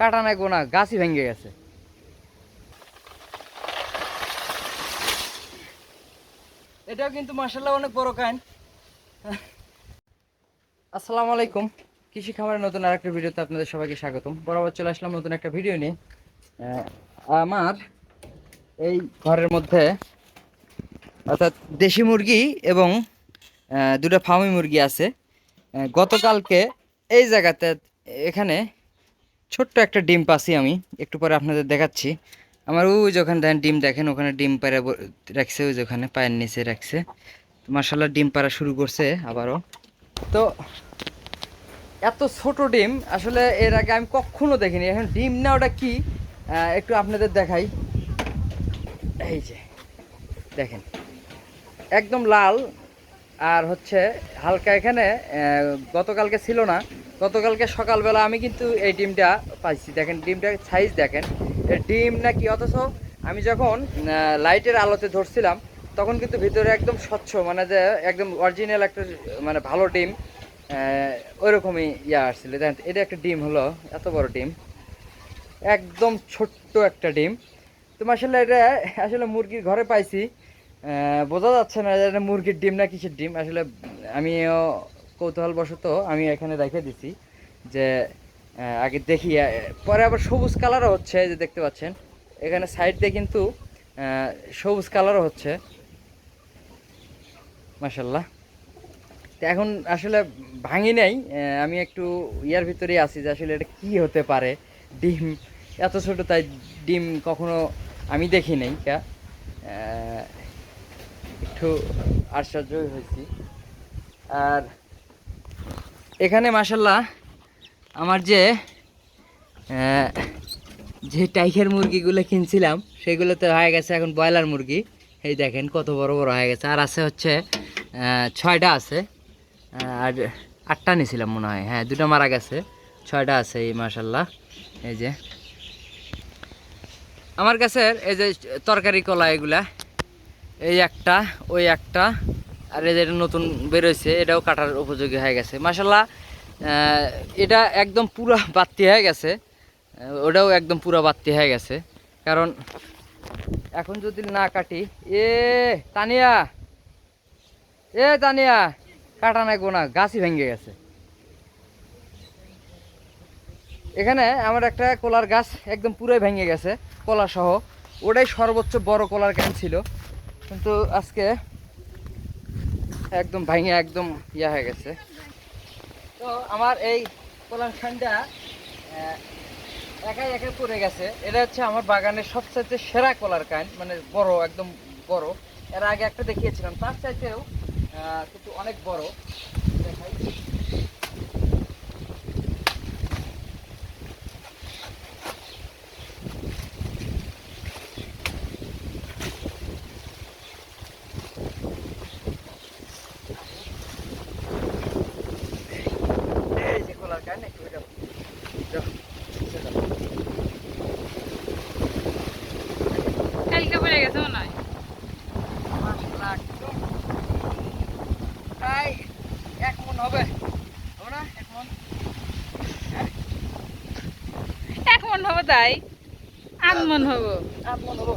কাটা নাই গোনা গাছই ভেঙে গেছে। এটাও কিন্তু মার্শাল্লাহ অনেক বড় কাইন আসসালামু আলাইকুম। কৃষি খামারের নতুন আরেকটা ভিডিওতে আপনাদের সবাইকে স্বাগতম। বরাবর চলে আসলাম নতুন একটা ভিডিও নিয়ে। আমার এই ঘরের মধ্যে, অর্থাৎ দেশি মুরগি এবং দুটো ফার্মি মুরগি আছে। গতকালকে এই জায়গাতে এখানে ছোট্ট একটা ডিম পাচ্ছি আমি। একটু পরে আপনাদের দেখাচ্ছি। আমার ওই যে ওখানে দেখেন ডিম, দেখেন ওখানে ডিম পাড়া রাখছে, ওই যে ওখানে পায়ের নিচে রাখছে। মার্শাল্লাহ ডিম পাড়া শুরু করছে আবারও। তো এত ছোট ডিম, আসলে এর আগে আমি কখনো দেখিনি। এখন ডিম না ওটা কি একটু আপনাদের দেখাই। এই যে, দেখেন। একদম লাল, আর হচ্ছে হালকা এখানে গতকালকে ছিল না। গতকালকে সকালবেলা আমি কিন্তু এই ডিমটা পাইছি। দেখেন, ডিমটা সাইজ দেখেন। ডিম নাকি অথচ আমি যখন লাইটের আলোতে ধরছিলাম, তখন কিন্তু ভিতরে একদম স্বচ্ছ মানে যে একদম অরিজিনাল একটা মানে ভালো ডিম ওইরকমই ইয়া আসছিল। দেখেন, এটা একটা ডিম হলো, এত বড় ডিম। একদম ছোট্ট একটা ডিম। তো আসলে এটা আসলে মুরগির ঘরে পাইছি। বোঝা যাচ্ছে না এটা মুরগির ডিম না কিসের ডিম। আসলে আমিও কৌতূহলবশত আমি এখানে রেখে দিছি যে আগে দেখি পরে আবার সবুজ কালারও হচ্ছে যে দেখতে পাচ্ছেন। এখানে সাইড দিয়ে কিন্তু সবুজ কালারও হচ্ছে। মাসাল্লাহ তো এখন আসলে ভাঙি নাই আমি একটু ইয়ার ভিতরেই আছি যে আসলে এটা কি হতে পারে, ডিম। এত ছোট তাই ডিম কখনো আমি দেখি নাই, কা। একটু আশ্চর্যই হয়েছি। আর এখানে মাসাল্লাহ আমার যে যে টাইগার মুরগিগুলো কিনছিলাম, সেগুলোতে হয়ে গেছে এখন ব্রয়লার মুরগি। এই দেখেন কত বড় বড় হয়ে গেছে। আর আছে হচ্ছে ছয়টা আছে। আর আটটা নিয়েছিলাম মনে হয়। হ্যাঁ দুটো মারা গেছে। ছয়টা আছে এই মাসাল্লাহ এই যে। আমার কাছে এই যে তরকারি কলা এগুলা। এই একটা, ওই একটা। আর এটা নতুন বেরোইছে এটাও কাটার উপযোগী হয়ে গেছে। মাসাল্লাহ এটা একদম পুরো বাত্তি হয়ে গেছে। ওটাও একদম পুরো বাত্তি হয়ে গেছে। কারণ এখন যদি না কাটি, এ, তানিয়া এ, তানিয়া, কাটা নাই গোনা, গাছই ভেঙে গেছে। এখানে আমার একটা কলার গাছ একদম পুরোই ভেঙে গেছে কলা সহ ওটাই সর্বোচ্চ বড় কলার গাছ ছিল। কিন্তু আজকে একদম ভাঙে, একদম ইয়া হয়ে গেছে। তো আমার এই কলার খানটা একাই একাই পড়ে গেছে। এটা হচ্ছে আমার বাগানের সবচাইতে সেরা কলার কান মানে বড়, একদম বড়। এর আগে একটা দেখিয়েছিলাম, তার চাইতেও কিন্তু অনেক বড়। দেখাই এই যে কলার কান একটু এটা যাও, যাও। কালকে পড়ে গেছে মনে হয় মাশাআল্লাহ, একদম প্রায় এক মন হবে হবে না? এক মন। এক মন হব তাই? আট মন হব। আট মন হব।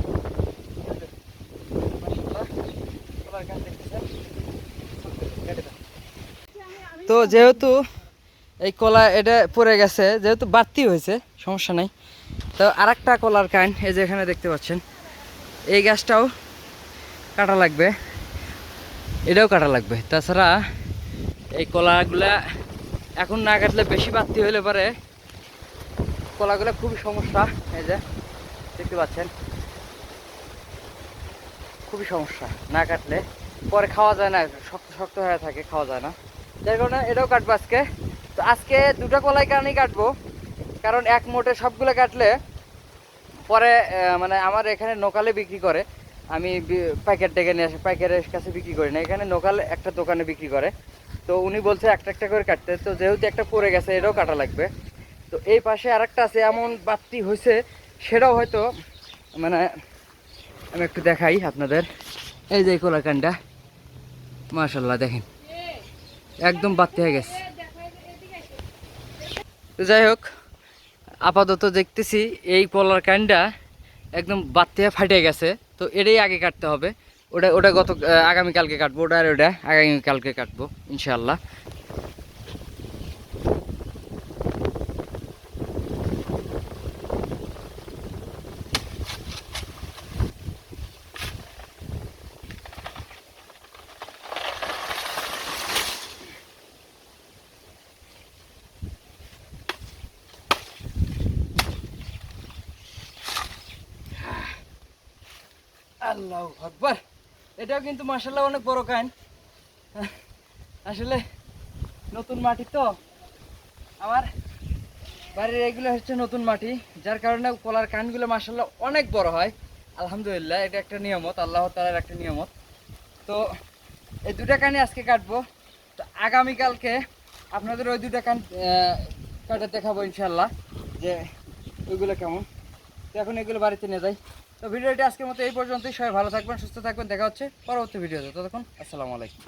তো যেহেতু এই কলা এটা পড়ে গেছে যেহেতু বাড়তি হয়েছে সমস্যা নাই। তো আর একটা কলার কান এই যে এখানে দেখতে পাচ্ছেন এই গাছটাও কাটা লাগবে। এটাও কাটা লাগবে। তাছাড়া এই কলাগুলা এখন না কাটলে বেশি বাড়তি হলে পরে কলাগুলা খুবই সমস্যা। এই যে, দেখতে পাচ্ছেন? খুবই সমস্যা না কাটলে। পরে খাওয়া যায় না, শক্ত শক্ত হয়ে থাকে, খাওয়া যায় না। যার কারণে এটাও কাটবো আজকে। তো আজকে দুটো কলাই কারণেই কাটবো, কারণ এক মোটে সবগুলো কাটলে পরে মানে আমার এখানে নোকালে বিক্রি করে। আমি প্যাকেট ডেকে নিয়ে আসি, প্যাকেটের কাছে বিক্রি করি না। এখানে নোকাল একটা দোকানে বিক্রি করে। তো উনি বলছে একটা একটা করে কাটতে। তো যেহেতু একটা পড়ে গেছে, এটাও কাটা লাগবে। তো এই পাশে আরেকটা আছে, এমন বাত্তি হয়েছে সেটাও হয়তো মানে আমি একটু দেখাই আপনাদের। এই যে কোলাকানটা, মাশাল্লাহ, দেখেন। একদম বাত্তি হয়ে গেছে। তো যাই হোক, আপাতত দেখতেছি এই কলার কান্ডা একদম বাত্তে ফাটে গেছে। তো এটাই আগে কাটতে হবে। ওটা ওটা গত আহ, আগামীকালকে কাটবো ওটা আর ওটা আগামীকালকে কাটবো ইনশাল্লাহ আল্লাহ আকবার। এটাও কিন্তু মাসাল্লাহ অনেক বড় কান আসলে নতুন মাটি তো। আমার বাড়ির এগুলো হচ্ছে নতুন মাটি, যার কারণে কলার কানগুলো মাসাল্লাহ অনেক বড় হয়। আলহামদুলিল্লাহ, এটা একটা নিয়ামত, আল্লাহ তালার একটা নিয়ামত। তো এই দুটা কানে আজকে কাটবো। তো আগামীকালকে আপনাদের ওই দুটা কান কাটা দেখাবো ইনশাল্লাহ যে ওইগুলো কেমন। তো এখন এগুলো বাড়িতে নিয়ে যাই। তো ভিডিওটি আজকের মতো এই পর্যন্তই। সবাই ভালো থাকবেন, সুস্থ থাকবেন। দেখা হচ্ছে পরবর্তী ভিডিওতে। ততক্ষণ, আসসালামু আলাইকুম।